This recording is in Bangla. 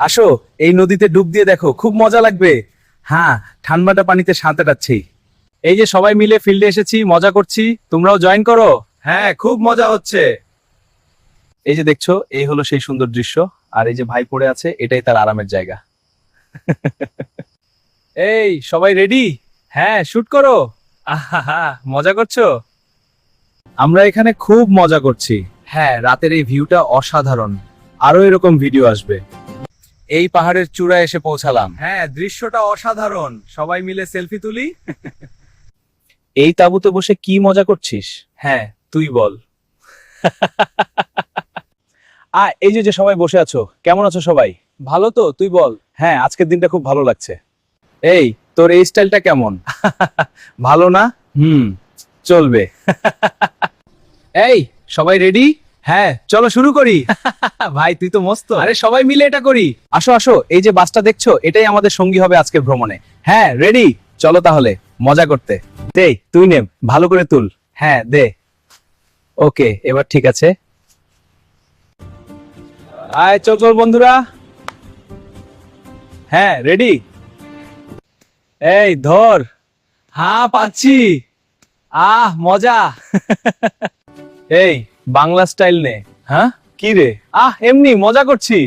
আসো এই নদীতে ডুব দিয়ে দেখো খুব মজা লাগবে। হ্যাঁ ঠান্ডাটা পানিতে সাঁতারাচ্ছি এই যে সবাই মিলে ফিল্ডে এসেছি মজা করছি তোমরাও জয়েন করো। হ্যাঁ খুব মজা হচ্ছে। এই যে দেখছ এই হলো সেই সুন্দর দৃশ্য আর এই যে ভাই পড়ে আছে এটাই তার আরামের জায়গা। এই সবাই রেডি হ্যাঁ শুট করো। আহা মজা করছ? আমরা এখানে খুব মজা করছি। হ্যাঁ রাতের এই ভিউটা অসাধারণ। আরও এরকম ভিডিও আসবে। এই পাহাড়ের চূড়ায় এসে পৌঁছালাম। হ্যাঁ দৃশ্যটা অসাধারণ। সবাই মিলে সেলফি তুলি। এই তাঁবুতে বসে কি মজা করছিস? হ্যাঁ তুই বল। আ এই যে যে সবাই বসে আছো কেমন আছো সবাই? ভালো তো তুই বল। হ্যাঁ আজকের দিনটা খুব ভালো লাগছে। এই তোর এই স্টাইলটা কেমন? ভালো না? হুম চলবে। এই সবাই রেডি হ্যাঁ চলো শুরু করি। ভাই তুই তো মস্ত। আরে সবাই মিলে এটা করি। আসো আসো এই যে বাসটা দেখছ এটাই আমাদের সঙ্গী হবে আজকে ভ্রমণে। হ্যাঁ রেডি চলো তাহলে মজা করতে। দে তুই নে ভালো করে তুল। হ্যাঁ দে। ওকে এবার ঠিক আছে। আয় চল চল বন্ধুরা। হ্যাঁ রেডি এই ধর। হ্যাঁ পাচ্ছি। আহ মজা। এই বাংলা স্টাইল নে। হ্যাঁ? কি রে? আহ এমনি মজা করছি।